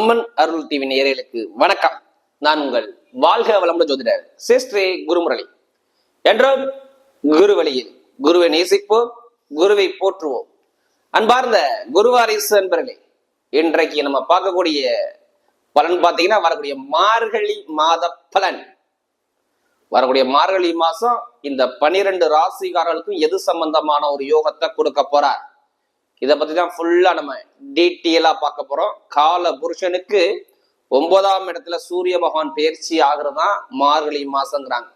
அம்மன் அருள் TV நேயர்களுக்கு வணக்கம். நான் உங்கள் வாழ்க வளமுடன் ஜோதிடர் சிஸ்ரீ குருமுரளி. என்றும் குரு வழியில் குருவை நேசிப்போம் குருவை போற்றுவோம். அன்பார்ந்த குருவாரிசு அன்பர்களே இன்றைக்கு நம்ம பார்க்கக்கூடிய பலன் பார்த்தீங்கன்னா வரக்கூடிய மார்கழி மாத பலன். வரக்கூடிய மார்கழி மாசம் இந்த பனிரெண்டு ராசிகாரர்களுக்கும் எது சம்பந்தமான ஒரு யோகத்தை கொடுக்க போறார்? இதை பத்தி தான் ஃபுல்லா நம்ம டீட்டெயிலா பார்க்க போறோம். கால புருஷனுக்கு ஒன்பதாம் இடத்துல சூரிய பகவான் பயிற்சி ஆகிறது தான் மார்கழி மாசங்கிறாங்க.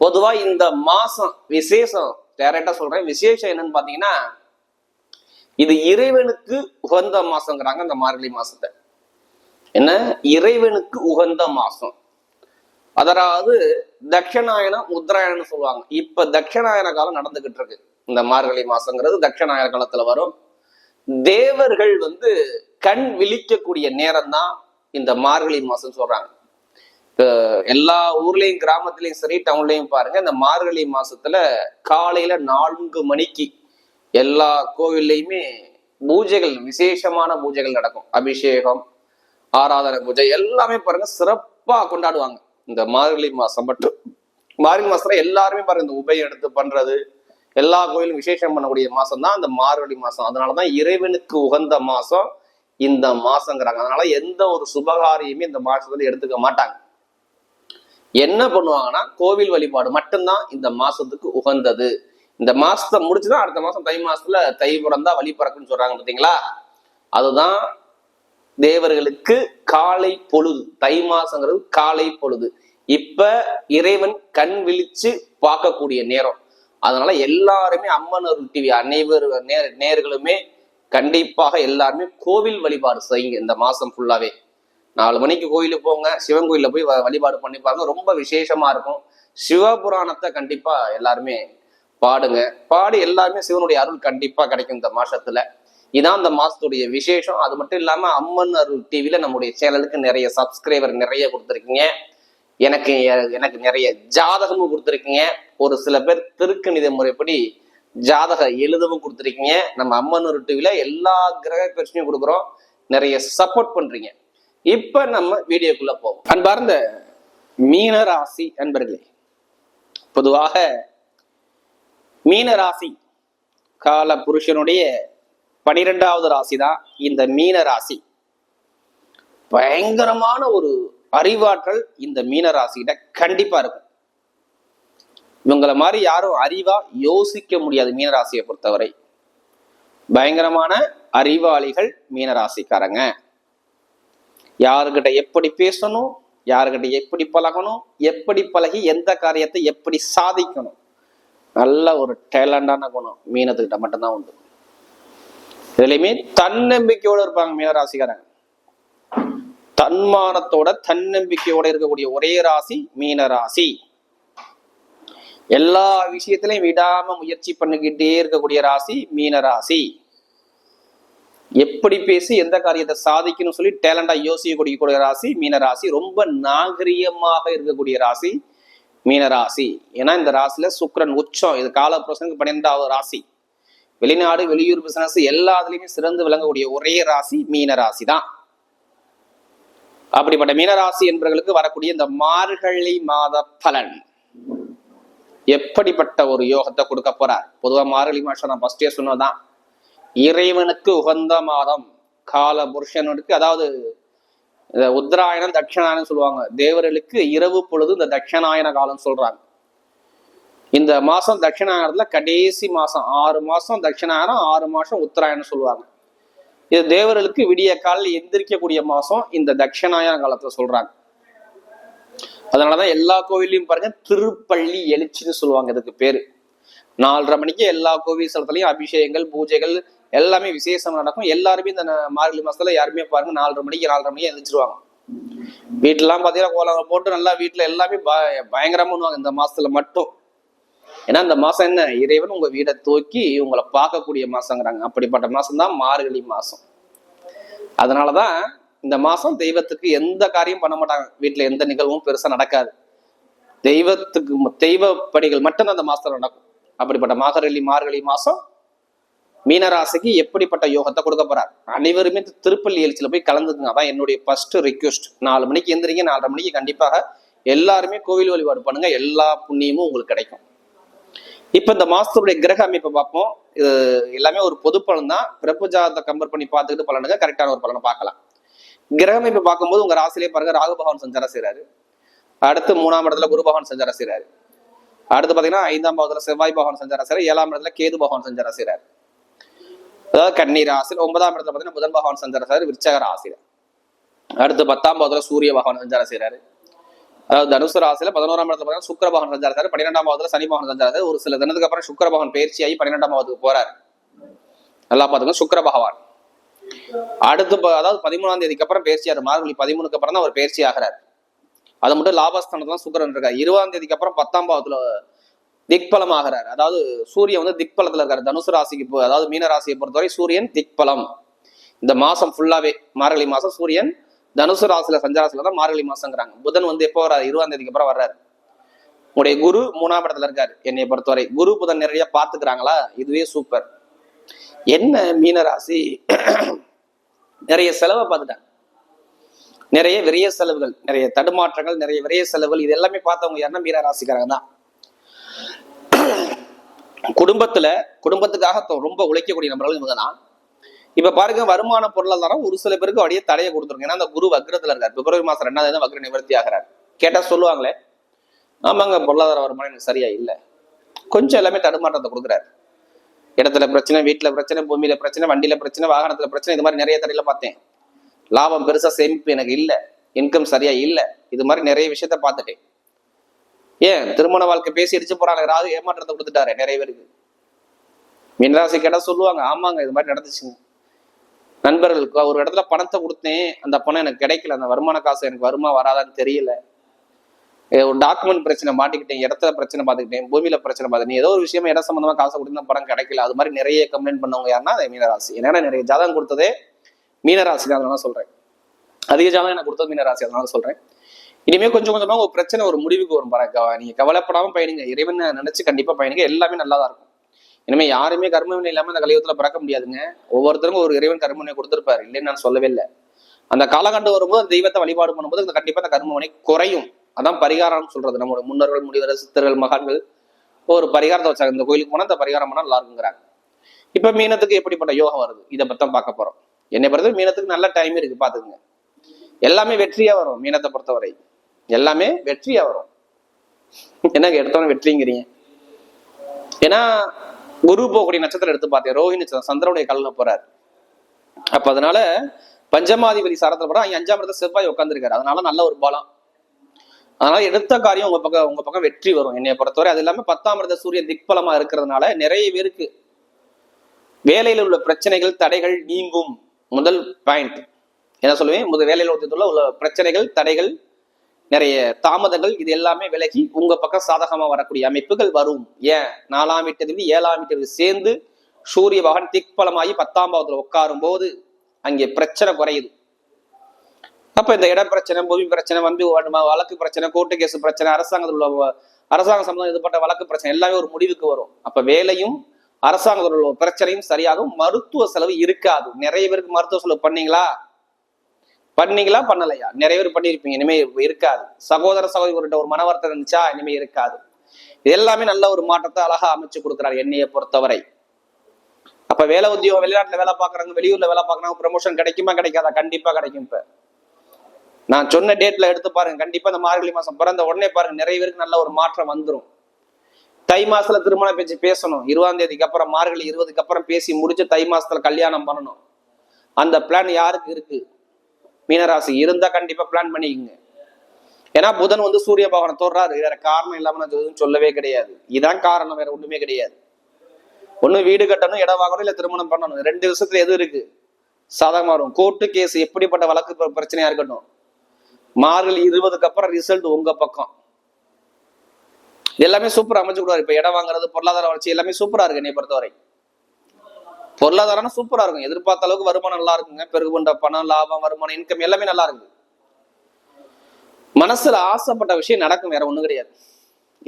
பொதுவா இந்த மாசம் விசேஷம் டேரக்டா சொல்றேன். விசேஷம் என்னன்னு பாத்தீங்கன்னா இது இறைவனுக்கு உகந்த மாசங்கிறாங்க இந்த மார்கழி மாசத்தை. என்ன? இறைவனுக்கு உகந்த மாசம். அதாவது தட்சிணாயனம் உத்தராயணம் சொல்லுவாங்க. இப்ப தட்சிணாயன காலம் நடந்துகிட்டு இருக்கு. இந்த மார்கழி மாசங்கிறது தட்சிணாயன காலத்துல வரும். தேவர்கள் வந்து கண் விழிக்கக்கூடிய நேரம் தான் இந்த மார்கழி மாசம் சொல்றாங்க. எல்லா ஊர்லயும் கிராமத்துலயும் சரி டவுன்லயும் பாருங்க இந்த மார்கழி மாசத்துல காலையில நான்கு மணிக்கு எல்லா கோவில்லையுமே பூஜைகள் விசேஷமான பூஜைகள் நடக்கும். அபிஷேகம் ஆராதனை பூஜை எல்லாமே பாருங்க சிறப்பா கொண்டாடுவாங்க. இந்த மார்கழி மாசம் மட்டும். மார்கழி மாசத்துல எல்லாருமே பாருங்க இந்த உபயம் எடுத்து பண்றது எல்லா கோயிலும் விசேஷம் பண்ணக்கூடிய மாசம் தான் இந்த மார்கழி மாசம். அதனாலதான் இறைவனுக்கு உகந்த மாசம் இந்த மாசங்கிறாங்க. அதனால எந்த ஒரு சுபகாரியமே இந்த மாசத்துல எடுத்துக்க மாட்டாங்க. என்ன பண்ணுவாங்கன்னா கோவில் வழிபாடு மட்டும்தான் இந்த மாசத்துக்கு உகந்தது. இந்த மாசத்தை முடிச்சுதான் அடுத்த மாசம் தை மாசத்துல தை பிறந்தா வழி பிறக்குன்னு சொல்றாங்க பாத்தீங்களா? அதுதான் தேவர்களுக்கு காலை பொழுது. தை மாசங்கிறது காலை பொழுது. இப்ப இறைவன் கண் விழிச்சு பார்க்கக்கூடிய நேரம். அதனால எல்லாருமே அம்மன் அருள் டிவி அனைவரு நேர் நேர்களுமே கண்டிப்பாக எல்லாருமே கோவில் வழிபாடு செய்யுங்க இந்த மாசம் ஃபுல்லாவே நாலு மணிக்கு கோயிலுக்கு போங்க சிவன் கோயிலில் போய் வ- வழிபாடு பண்ணி பாருங்க. ரொம்ப விசேஷமா இருக்கும். சிவபுராணத்தை கண்டிப்பா எல்லாருமே பாடுங்க. பாடி எல்லாருமே சிவனுடைய அருள் கண்டிப்பா கிடைக்கும் இந்த மாசத்துல. இதான் இந்த மாசத்துடைய விசேஷம். அது மட்டும் இல்லாம அம்மன் அருள் டிவியில நம்முடைய சேனலுக்கு நிறைய சப்ஸ்கிரைபர் நிறைய கொடுத்துருக்கீங்க. எனக்கு எனக்கு நிறைய ஜாதகமும் கொடுத்துருக்கீங்க. ஒரு சில பேர் திருக்கணித முறைப்படி ஜாதக எழுதவும் கொடுத்துருக்கீங்க. நம்ம அம்மன் ஒரு டிவில எல்லா கிரக பிரச்சனையும் கொடுக்குறோம். நிறைய சப்போர்ட் பண்றீங்க. இப்ப நம்ம வீடியோக்குள்ள போவோம். அன்பார்ந்த மீன ராசி அன்பர்களே பொதுவாக மீன ராசி கால புருஷனுடைய பனிரெண்டாவது ராசி தான் இந்த மீன ராசி. பயங்கரமான ஒரு அறிவாற்றல் இந்த மீனராசிகிட்ட கண்டிப்பா இருக்கும். இவங்கள மாதிரி யாரும் அறிவா யோசிக்க முடியாது மீனராசியை பொறுத்தவரை. பயங்கரமான அறிவாளிகள் மீனராசிக்காரங்க. யாருக்கிட்ட எப்படி பேசணும் யாருக்கிட்ட எப்படி பழகணும் எப்படி பழகி எந்த காரியத்தை எப்படி சாதிக்கணும். நல்ல ஒரு டேலண்டான குணம் மீனத்துக்கிட்ட மட்டும்தான் உண்டு. இதுலயுமே தன்னம்பிக்கையோட இருப்பாங்க மீனராசிக்காரங்க. தன்மானத்தோட தன்னம்பிக்கையோட இருக்கக்கூடிய ஒரே ராசி மீன ராசி. எல்லா விஷயத்திலையும் விடாம முயற்சி பண்ணிக்கிட்டே இருக்கக்கூடிய ராசி மீன ராசி. எப்படி பேசி எந்த காரியத்தை சாதிக்கணும் சொல்லி டேலண்டா யோசிக்கக்கூடிய ராசி மீன ராசி. ரொம்ப நாகரிகமாக இருக்கக்கூடிய ராசி மீன ராசி. ஏன்னா இந்த ராசியில சுக்கரன் உச்சம். இது காலப்புரசனுக்கு பன்னெண்டாவது ராசி. வெளிநாடு வெளியூர் பிசினஸ் எல்லாத்துலயுமே சிறந்து விளங்கக்கூடிய ஒரே ராசி மீன ராசி தான் அப்படிப்பட்ட மீனராசி என்பவர்களுக்கு வரக்கூடிய இந்த மார்கழி மாத பலன். எப்படிப்பட்ட ஒரு யோகத்தை கொடுக்க போறார்? பொதுவா மார்கழி மாசம் நான் ஃபர்ஸ்டே சொன்னதுதான். இறைவனுக்கு உகந்த மாதம். கால புருஷனுக்கு அதாவது இந்த உத்தராயணம் தட்சிணாயனம் சொல்லுவாங்க. தேவர்களுக்கு இரவு பொழுது இந்த தட்சிணாயன காலம் சொல்றாங்க. இந்த மாசம் தட்சிணாயனத்துல கடைசி மாசம் ஆறு மாசம் தட்சிணாயனம் ஆறு மாசம் உத்தராயணம் சொல்லுவாங்க. இது தேவர்களுக்கு விடிய காலில் எந்திரிக்கக்கூடிய மாசம் இந்த தட்சிணாயன காலத்துல சொல்றாங்க. அதனாலதான் எல்லா கோவில்லையும் பாருங்க திருப்பள்ளி எழுச்சின்னு சொல்லுவாங்க இதுக்கு பேரு. நாலரை மணிக்கு எல்லா கோவில் ஸ்தலத்துலயும் அபிஷேகங்கள் பூஜைகள் எல்லாமே விசேஷம் நடக்கும். எல்லாருமே இந்த மார்கழி மாசத்துல யாருமே பாருங்க நாலரை மணிக்கு நாலரை மணிக்கு எழுந்திரிச்சிருவாங்க. வீட்டுலாம் பாத்தீங்கன்னா கோலம் போட்டு நல்லா வீட்டுல எல்லாமே பய- பயங்கரமா பண்ணுவாங்க இந்த மாசத்துல மட்டும். ஏன்னா இந்த மாசம் என்ன? இறைவன் உங்க வீடை தூக்கி உங்களை பார்க்கக்கூடிய மாசங்கிறாங்க. அப்படிப்பட்ட மாசம் தான் மார்கழி மாசம். அதனாலதான் இந்த மாசம் தெய்வத்துக்கு எந்த காரியம் பண்ண மாட்டாங்க. வீட்டுல எந்த நிகழ்வும் பெருசா நடக்காது. தெய்வத்துக்கு தெய்வ பணிகள் மட்டும்தான் அந்த மாசத்துல நடக்கும். அப்படிப்பட்ட மாகரளி மார்கழி மாசம் மீனராசிக்கு எப்படிப்பட்ட யோகத்தை கொடுக்க போறார்? அனைவருமே திருப்பள்ளி எழுச்சியில போய் கலந்துக்குங்க. அதான் என்னுடைய ஃபர்ஸ்ட் ரிக்வெஸ்ட் நாலு மணிக்கு எந்திரிங்க நாலரை மணிக்கு கண்டிப்பாக எல்லாருமே கோவில் வழிபாடு பண்ணுங்க. எல்லா புண்ணியமும் உங்களுக்கு கிடைக்கும். இப்ப இந்த மாசத்துடைய கிரக அமைப்பை பார்ப்போம். இது எல்லாமே ஒரு பொது பலன் தான். பிறப்பு ஜாதத்தை கம்பேர் பண்ணி பார்த்துக்கிட்டு பலனுங்க கரெக்டான ஒரு பலனை பார்க்கலாம். கிரக அமைப்பை பார்க்கும்போது உங்க ராசிலே பாருங்க ராகு பகவான் சஞ்சாரம் செய்யறாரு அடுத்து மூணாம் இடத்துல குரு பகவான் சஞ்சாரம் செய்யறாரு அடுத்து பாத்தீங்கன்னா ஐந்தாம் பாவத்துல செவ்வாய் பகவான் சஞ்சாரம் செய்யறாரு ஏழாம் இடத்துல கேது பகவான் சஞ்சாரம் செய்யறாரு அதாவது கண்ணீர் ஆசிரியர் ஒன்பதாம் இடத்துல பாத்தீங்கன்னா புதன் பகவான் சஞ்சாரம் செய்யறாரு விருச்சக ஆசிரியர் அடுத்து பத்தாம் பாவத்துல சூரிய பகவான் சஞ்சாரம் செய்யறாரு அதாவது தனுசு ராசியில பதினோராம் இடத்துல பாத்தீங்கன்னா சுக்கிர பகவான் பன்னிரெண்டாம் மாதத்துல சனி பகவான் ஒரு சில தினத்துக்கு அப்புறம் சுக்கிர பகவான் பயிற்சி ஆகி பன்னிரெண்டாம் போறாரு. நல்லா பாத்துங்க சுக்கர பகவான். அடுத்து ப- அதாவது பதிமூணாம் தேதிக்கு அப்புறம் பயிற்சியாரு மார்கழி பதிமூணுக்கு அப்புறம் தான் அவர் பயிற்சி ஆகிறார். அது மட்டும் லாபஸ்தானத்துல தான் சுக்கரன் இருக்காரு. இருபதாம் தேதிக்கு அப்புறம் பத்தாம் பாவத்துல திக்பலம் ஆகிறார். அதாவது சூரியன் வந்து திக்பலத்துல இருக்காரு. தனுசு ராசிக்கு அதாவது மீன ராசியை பொறுத்தவரை சூரியன் திக்பலம். இந்த மாசம் ஃபுல்லாவே மார்கழி மாசம் சூரியன் தனுசு ராசில சஞ்சராசில தான் மார்கழி மாசங்கிறாங்க. புதன் வந்து எப்போ வர்றாரு? இருபதாம் தேதிக்கு அப்புறம் வர்றாரு. உங்களுடைய குரு மூணாம் இடத்துல இருக்காரு என்னை பொறுத்தவரை. குரு புதன் நிறைய பாத்துக்கிறாங்களா இதுவே சூப்பர் என்ன மீன ராசி? நிறைய செலவை பார்த்துட்டாங்க. நிறைய விரைய செலவுகள் நிறைய தடுமாற்றங்கள் நிறைய விரைய செலவுகள் இது எல்லாமே பார்த்தவங்க யாருன்னா மீன ராசிக்காரங்க தான். குடும்பத்துல குடும்பத்துக்காக ரொம்ப உழைக்கக்கூடிய நபர்கள் இவங்க தான். இப்ப பாருங்க வருமான பொருளாதாரம் ஒரு சில பேருக்கு அப்படியே தடையை கொடுத்துருங்க ஏன்னா அந்த குரு வக்ரத்துல இருக்காரு. பிப்ரவரி மாசம் ரெண்டாவது தான் வக்ர நிவர்த்தி ஆகிறார். கேட்டா சொல்லுவாங்களே ஆமாங்க பொருளாதார வருமானம் எனக்கு சரியா இல்லை. கொஞ்சம் எல்லாமே தடுமாற்றத்தை கொடுக்குறாரு. இடத்துல பிரச்சனை வீட்டுல பிரச்சனை பூமியில பிரச்சனை வண்டியில பிரச்சனை வாகனத்துல பிரச்சனை இது மாதிரி நிறைய தடையில பார்த்தேன். லாபம் பெருசா சேமிப்பு எனக்கு இல்லை. இன்கம் சரியா இல்லை. இது மாதிரி நிறைய விஷயத்த பார்த்துட்டேன். ஏன்? திருமண வாழ்க்கை பேசி அடிச்சு போறாங்க ராகு ஏமாற்றத்தை கொடுத்துட்டாரு நிறைய பேருக்கு. மீனராசி கேட்டா சொல்லுவாங்க ஆமாங்க இது மாதிரி நடந்துச்சுங்க. நண்பர்களுக்கு ஒரு இடத்துல பணத்தை கொடுத்தேன். அந்த பணம் எனக்கு கிடைக்கல. அந்த வருமான காசு எனக்கு வருமா வராதான்னு தெரியல. ஒரு டாக்குமெண்ட் பிரச்சனை மாட்டிக்கிட்டேன். இடத்துல பிரச்சனை பார்த்துக்கிட்டேன். பூமியில பிரச்சனை பார்த்து ஏதோ ஒரு விஷயமா இடம் சம்பந்தமா காசு கொடுத்தா பணம் கிடைக்கல. அது மாதிரி நிறைய கம்ப்ளைண்ட் பண்ணவங்க யாருன்னா அது மீனராசி. ஏன்னா நிறைய ஜாதகம் கொடுத்ததே? மீனராசி தான் அதனால சொல்றேன். அதிக ஜாதகம் எனக்கு கொடுத்தது மீனராசி அதனால சொல்றேன். இனிமே கொஞ்சம் கொஞ்சமா ஒரு பிரச்சனை ஒரு முடிவுக்கு வரும் பாருங்க நீங்க கவலைப்படாம பயணிங்க. இறைவனை நினைச்சு கண்டிப்பா பயணிங்க. எல்லாமே நல்லா தான் இருக்கும். இனிமே யாருமே கர்மவினை இல்லாம அந்த கலியுகத்துல பிறக்க முடியாதுங்க. ஒவ்வொருத்தருக்கும் ஒரு இறைவன் கர்மவினை கொடுத்திருப்பாரு. இல்லைன்னு நான் சொல்லவே இல்லை. அந்த காலகட்டம் வரும்போது அந்த தெய்வத்தை வழிபாடு பண்ணும்போது அந்த கண்டிப்பா அந்த கர்மவினை குறையும். அதான் பரிகாரம்னு சொல்றது. நம்மளோட முன்னோர்கள் முடிவர் சித்தர்கள் மகான்கள் ஒரு பரிகாரத்தை வச்சாங்க. இந்த கோயிலுக்கு போனா அந்த பரிகாரம் பண்ணா நல்லா இருக்குங்கிறாங்க. இப்ப மீனத்துக்கு எப்படிப்பட்ட யோகம் வருது? இதை பத்தி தான் பார்க்க போறோம். என்னை பொறுத்தவரை மீனத்துக்கு நல்ல டைம் இருக்கு. பாத்துக்குங்க எல்லாமே வெற்றியா வரும் மீனத்தை பொறுத்தவரை. எல்லாமே வெற்றியா வரும். என்னங்க எடுத்தோன்னு வெற்றிங்கிறீங்க? ஏன்னா குரு போகக்கூடிய நட்சத்திரம் எடுத்து பார்த்தேன் ரோஹிணி நட்சத்திரம் சந்திரனுடைய கல்ல போறாரு. அப்ப அதனால பஞ்சமாதிபதி சாரத்தில் போறா அஞ்சாம் இடத்துல செவ்வாய் உட்காந்துருக்காரு அதனால நல்ல ஒரு பலம். அதனால எடுத்த காரியம் உங்க பக்கம் உங்க பக்கம் வெற்றி வரும் என்னைய பொறுத்தவரை. அது இல்லாம பத்தாம் இடத்த சூரியன் திக்பலமா இருக்கிறதுனால நிறைய பேருக்கு வேலையில உள்ள பிரச்சனைகள் தடைகள் நீங்கும். முதல் பாயிண்ட் என்ன சொல்லுவேன்? முதல் வேலையில உள்ள பிரச்சனைகள் தடைகள் நிறைய தாமதங்கள் இது எல்லாமே விலகி உங்க பக்கம் சாதகமா வரக்கூடிய அமைப்புகள் வரும். ஏன்? நாலாம் வீட்டதில் ஏழாம் வீட்டதில் சேர்ந்து சூரிய பகவான் திக்பலமாகி பத்தாம் பாவத்துல உட்காரும் போது அங்கே பிரச்சனை குறையுது. அப்ப இந்த இடம் பிரச்சனை பூமி பிரச்சனை வந்து வழக்கு பிரச்சனை கோர்ட்டு கேஸ் பிரச்சனை அரசாங்கத்தில் உள்ள அரசாங்க சம்பந்தம் இதுபட்ட வழக்கு பிரச்சனை எல்லாமே ஒரு முடிவுக்கு வரும். அப்ப வேலையும் அரசாங்கத்தில் உள்ள பிரச்சனையும் சரியாகும். மருத்துவ செலவு இருக்காது. நிறைய பேருக்கு மருத்துவ செலவு பண்ணீங்களா? பண்ணீங்களா பண்ணலையா? நிறைய பேர் பண்ணியிருப்பீங்க இனிமே இருக்காது. சகோதர சகோதரிகிட்ட ஒரு மனவர்த்தம் இருந்துச்சா? இனிமே இருக்காது. இது எல்லாமே நல்ல ஒரு மாற்றத்தை அழகா அமைச்சு கொடுக்குறாரு என்னையை பொறுத்தவரை. அப்ப வேலை உத்தியோகம் வெளிநாட்டுல வேலை பாக்குறாங்க வெளியூர்ல வேலை பாக்குறாங்க ப்ரமோஷன் கிடைக்குமா கிடைக்காதா? கண்டிப்பா கிடைக்கும் இப்ப. நான் சொன்ன டேட்ல எடுத்து பாருங்க கண்டிப்பா இந்த மார்கழி மாசம் பிறந்த உடனே பாருங்க நிறைய பேருக்கு நல்ல ஒரு மாற்றம் வந்துடும் தை மாசத்துல திருமண பேச்சு பேசணும். இருபதாம் தேதிக்கு அப்புறம் மார்கழி இருபதுக்கு அப்புறம் பேசி முடிச்சு தை மாசத்துல கல்யாணம் பண்ணணும். அந்த பிளான் யாருக்கு இருக்கு? மீனராசி இருந்தா கண்டிப்பா பிளான் பண்ணிக்கோங்க. ஏன்னா புதன் வந்து சூரிய பகவான் தோறாரு வேற காரணம் இல்லாம நான் எதுவும் சொல்லவே கிடையாது. இதான் காரணம் வேற ஒண்ணுமே கிடையாது. ஒண்ணு வீடு கட்டணும் இடம் வாங்கணும் இல்ல திருமணம் பண்ணணும். ரெண்டு விஷயத்துல எது இருக்கு? சாதகமா வரும் கோர்ட்டு கேஸ் எப்படிப்பட்ட வழக்கு பிரச்சனையா இருக்கட்டும். மார்கழி இருபதுக்கு அப்புறம் ரிசல்ட் உங்க பக்கம். எல்லாமே சூப்பர் அமைச்சு கொடுவாரு இப்ப இடம் வாங்குறது பொருளாதார வளர்ச்சி எல்லாமே சூப்பரா இருக்கு என்னை பொறுத்தவரை. பொருளாதாரம் சூப்பரா இருக்கும். எதிர்பார்த்த அளவுக்கு வருமானம் நல்லா இருக்குங்க. பெருகுண்ட பணம் லாபம் வருமானம் இன்கம் எல்லாமே நல்லா இருக்குது மனசுல ஆசைப்பட்ட விஷயம் நடக்கும் வேற ஒண்ணும் கிடையாது.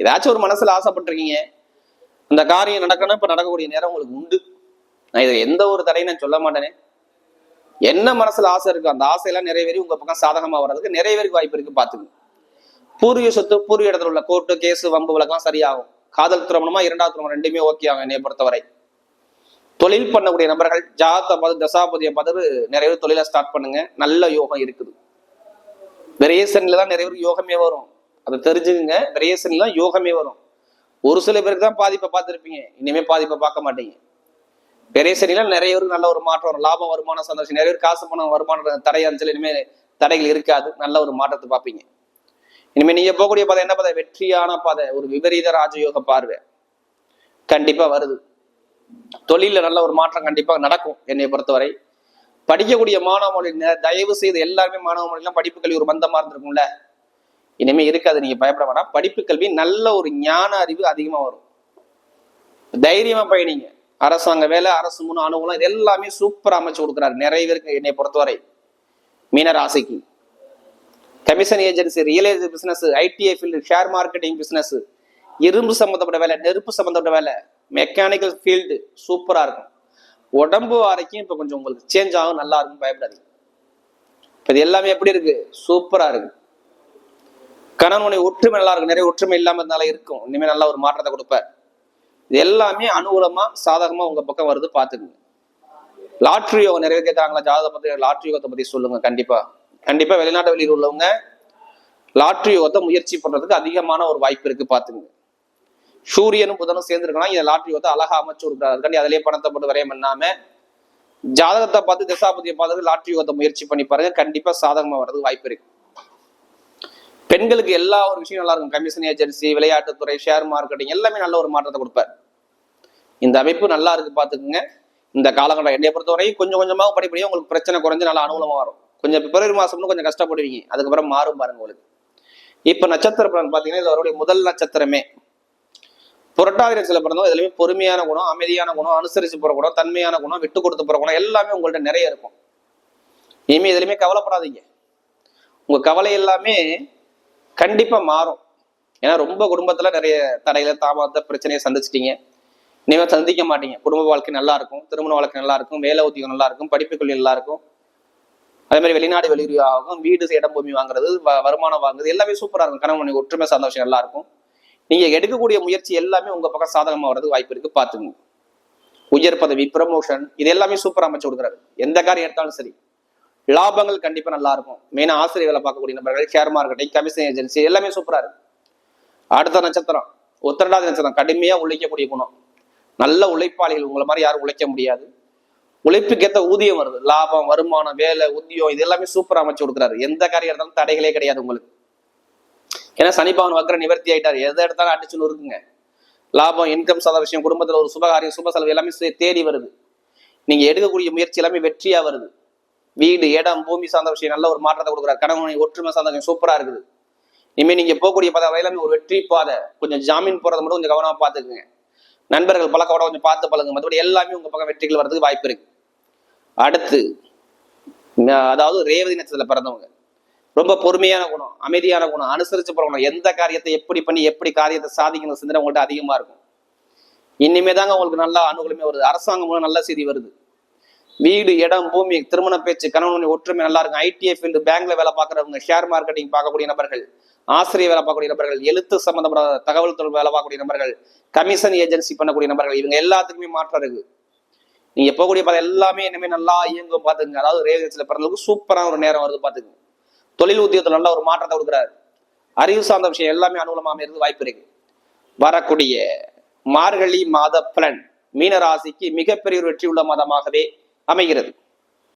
ஏதாச்சும் ஒரு மனசுல ஆசைப்பட்டிருக்கீங்க. அந்த காரியம் நடக்கணும் இப்ப நடக்கக்கூடிய நேரம் உங்களுக்கு உண்டு. நான் இதை எந்த ஒரு தடையும் நான் சொல்ல மாட்டேனே. என்ன மனசுல ஆசை இருக்கோ அந்த ஆசையெல்லாம் நிறைவேறி உங்க பக்கம் சாதகமா வர்றதுக்கு நிறைவேறி வாய்ப்பு இருக்கு பாத்துங்க பூர்வீக சொத்து பூர்வீக இடத்துல உள்ள கோர்ட்டு கேஸ் வம்பு வழக்கெல்லாம் சரியாகும். காதல் திருமணமா இரண்டாவது திருமணம் ரெண்டுமே ஓகே ஆகும் என்னை பொறுத்தவரை. தொழில் பண்ணக்கூடிய நபர்கள் ஜாத பது தசாபதிய பதவு நிறைய பேர் தொழிலை ஸ்டார்ட் பண்ணுங்க. நல்ல யோகம் இருக்குது. விரயசனில தான் நிறைய பேர் யோகமே வரும். அதை தெரிஞ்சுக்குங்க. விரயசனில தான் யோகமே வரும். ஒரு சில பேருக்கு தான் பாதிப்பை பார்த்துருப்பீங்க. இனிமே பாதிப்பை பார்க்க மாட்டீங்க. விரயசனில நிறைய பேருக்கு நல்ல ஒரு மாற்றம் வரும். லாபம் வருமானம் சந்தோஷம். நிறைய பேர் காசு பணம் வருமானம் தடை அஞ்சல் இனிமே தடைகள் இருக்காது. நல்ல ஒரு மாற்றத்தை பார்ப்பீங்க. இனிமே நீங்க போகக்கூடிய பாதை என்ன பாதை? வெற்றியான பாதை. ஒரு விபரீத ராஜயோக பார்வை. கண்டிப்பா வருது. தொழிலில் நல்ல ஒரு மாற்றம் கண்டிப்பாக நடக்கும் என்னை பொறுத்தவரை. படிக்கக்கூடிய மாணவ மொழி தயவு செய்து எல்லாருமே மாணவ மொழிலாம் படிப்பு கல்வி ஒரு மந்தமாக இருந்திருக்கும்ல? இனிமே இருக்காது நீங்க பயப்பட வேணாம். படிப்பு கல்வி நல்ல ஒரு ஞான அறிவு அதிகமா வரும். தைரியமா பயணிங்க. அரசாங்க வேலை அரசு மூணு அனுகூலம் இது எல்லாமே சூப்பர் அமைச்சு கொடுக்குறாரு. நிறைய பேருக்கு என்னை பொறுத்தவரை. மீனராசிக்கு commission agency real estate business ITI field share marketing business இரும்பு சம்பந்தப்பட்ட வேலை நெருப்பு சம்பந்தப்பட்ட வேலை. மெக்கானிக்கல் ஃபீல்டு சூப்பராக இருக்கும். உடம்பு வரைக்கும் இப்போ கொஞ்சம் உங்களுக்கு சேஞ்ச் ஆகும் நல்லா இருக்கும் பயப்படாதீங்க. இப்போ இது எல்லாமே எப்படி இருக்கு? சூப்பராக இருக்கு. கணவனுடைய ஒற்றுமை நல்லா இருக்கும். நிறைய ஒற்றுமை இல்லாமல் இருந்தால இருக்கும். இனிமேல் நல்ல ஒரு மாற்றத்தை கொடுப்பார். இது எல்லாமே அனுகூலமாக சாதகமாக உங்கள் பக்கம் வருது பார்த்துக்குங்க. லாட்ரி யோகம் நிறைய கேட்குறாங்களா ஜாதகத்தை பற்றி லாட்ரி யோகத்தை பற்றி சொல்லுங்க கண்டிப்பாக கண்டிப்பாக வெளிநாட்டு வெளியில் உள்ளவங்க லாட்ரி யோகத்தை முயற்சி பண்ணுறதுக்கு அதிகமான ஒரு வாய்ப்பு இருக்குது பார்த்துக்குங்க. சூரியனும் புதனும் சேர்ந்துருக்கலாம் இந்த லாட்ரி வந்து அழகா அமைச்சு கொடுக்குறாரு. அதுக்காண்டி அதிலேயே பணத்தை போட்டு வரையம் பண்ணாம ஜாதகத்தை பார்த்து திசாபதியை பார்த்து லாட்ரி யோகத்தை முயற்சி பண்ணி பாருங்க. கண்டிப்பா சாதகமா வர்றதுக்கு வாய்ப்பு இருக்கு. பெண்களுக்கு எல்லா ஒரு விஷயம் நல்லா இருக்கும். கமிஷன் ஏஜென்சி விளையாட்டுத்துறை ஷேர் மார்க்கெட்டிங் எல்லாமே நல்ல ஒரு மாற்றத்தை கொடுப்பார். இந்த அமைப்பு நல்லா இருக்கு பாத்துக்குங்க இந்த காலகட்டம் என்னைய பொறுத்தவரையும் கொஞ்சம் கொஞ்சமாக படிப்படியாக உங்களுக்கு பிரச்சனை குறைஞ்சு நல்லா அனுகூலமா வரும். கொஞ்சம் பிப்ரவரி மாசம்னு கொஞ்சம் கஷ்டப்படுவீங்க. அதுக்கப்புறம் மாறும் பாருங்க உங்களுக்கு. இப்ப நட்சத்திர பலன் பாத்தீங்கன்னா இது அவருடைய முதல் நட்சத்திரமே. புரட்டாதிரை சில பிறந்தவங்க இதுலயுமே பொறுமையான குணம் அமைதியான குணம் அனுசரிச்சு போற குணம் தன்மையான குணம் விட்டு கொடுத்து போற குணம் எல்லாமே உங்கள்ட்ட நிறைய இருக்கும். இனிமே எதுலையுமே கவலைப்படாதீங்க. உங்க கவலை எல்லாமே கண்டிப்பா மாறும். ஏன்னா ரொம்ப குடும்பத்துல நிறைய தடையில தாமத பிரச்சனையை சந்திச்சிட்டீங்க. இனிமே சந்திக்க மாட்டீங்க. குடும்ப வாழ்க்கை நல்லா இருக்கும் திருமண வாழ்க்கை நல்லா இருக்கும் வேலை உத்தியோகம் நல்லா இருக்கும் படிப்புகள் நல்லா இருக்கும். அதே மாதிரி வெளிநாடு வெளியூர் ஆகும் வீடு இடம் பூமி வாங்குறது வருமானம் வாங்குறது எல்லாமே சூப்பரா இருக்கும். கணவன் ஒற்றுமை சந்தோஷம் நல்லா இருக்கும். நீங்க எடுக்கக்கூடிய முயற்சி எல்லாமே உங்க பக்கம் சாதகமா வர்றதுக்கு வாய்ப்பு இருக்கு பாத்துங்க உயர் பதவி ப்ரமோஷன் இது எல்லாமே சூப்பர் அமைச்சு கொடுக்குறாரு. எந்த காரியம் எடுத்தாலும் சரி. லாபங்கள் கண்டிப்பா நல்லா இருக்கும். மெயினா ஆசிரியர் வேலை பார்க்கக்கூடிய நபர்கள் ஷேர் மார்க்கெட்டிங் கமிஷன் ஏஜென்சி எல்லாமே சூப்பரா இருக்கு. அடுத்த நட்சத்திரம் உத்திரடாதி நட்சத்திரம் கடுமையா உழைக்கக்கூடிய குணம். நல்ல உழைப்பாளிகள் உங்களை மாதிரி யாரும் உழைக்க முடியாது. உழைப்புக்கேத்த ஊதியம் வருது. லாபம் வருமானம் வேலை உத்தியம் இது எல்லாமே சூப்பரா அமைச்சு கொடுக்குறாரு. எந்த காரியம் எடுத்தாலும் தடைகளே கிடையாது உங்களுக்கு. ஏன்னா சனிபவன் வக்கர நிவர்த்தி ஆயிட்டார். எதை எடுத்தாலும் அடிச்சுன்னு இருக்குங்க லாபம் இன்கம் சாத விஷயம் குடும்பத்தில் ஒரு சுபகாரியம் சுப செலவு எல்லாமே தேடி வருது. நீங்க எடுக்கக்கூடிய முயற்சி எல்லாமே வெற்றியா வருது. வீடு இடம் பூமி சார்ந்த விஷயம் நல்ல ஒரு மாற்றத்தை கொடுக்குறாரு. கணவனை ஒற்றுமை சார்ந்த விஷயம் சூப்பரா இருக்குது. இனிமேல் நீங்க போகக்கூடிய பாதை எல்லாமே ஒரு வெற்றி பாதை. கொஞ்சம் ஜாமீன் போறதை மட்டும் கொஞ்சம் கவனமா பாத்துக்குங்க. நண்பர்கள் பழக்கோட கொஞ்சம் பார்த்து பழகுங்க. மற்றபடி எல்லாமே உங்க பக்கம் வெற்றிகள் வர்றதுக்கு வாய்ப்பு இருக்கு. அடுத்து அதாவது ரேவதி நட்சத்திரத்துல பிறந்தவங்க. ரொம்ப பொறுமையான குணம் அமைதியான குணம் அனுசரிச்சு போற குணம். எந்த காரியத்தை எப்படி பண்ணி எப்படி காரியத்தை சாதிக்கணும் சிந்தனை உங்கள்கிட்ட அதிகமா இருக்கும். இனிமே தாங்க உங்களுக்கு நல்லா அனுகூலமே வருது. அரசாங்கம் மூலம் நல்ல செய்தி வருது. வீடு இடம் பூமி திருமண பேச்சு கணவன் ஒற்றுமை நல்லா இருக்கும். ஐடிஐ ஃபீல்டு பேங்க்ல வேலை பார்க்குறவங்க ஷேர் மார்க்கெட்டிங் பார்க்கக்கூடிய நபர்கள் ஆசிரியர் வேலை பார்க்கக்கூடிய நபர்கள் எழுத்து சம்பந்தப்பட்ட தகவல் தொடர்பு வேலை பார்க்கக்கூடிய நபர்கள் கமிஷன் ஏஜென்சி பண்ணக்கூடிய நபர்கள் இவங்க எல்லாத்துக்குமே மாற்றம் இருக்கு. நீங்க போகக்கூடிய பாதை எல்லாமே இனிமே நல்லா இயங்கும் பாத்துங்க அதாவது ரேவதில பிறந்தவங்களுக்கு சூப்பரான ஒரு நேரம் வருது பாத்துங்க தொழில் உத்தியோகத்துல நல்ல ஒரு மாற்றத்தை கொடுக்குறாரு. அறிவு சார்ந்த விஷயம் எல்லாமே அனுகூலமாக இருந்து வாய்ப்பு இருக்கு. வரக்கூடிய மார்கழி மாத பலன் மீனராசிக்கு மிகப்பெரிய ஒரு வெற்றி உள்ள மாதமாகவே அமைகிறது.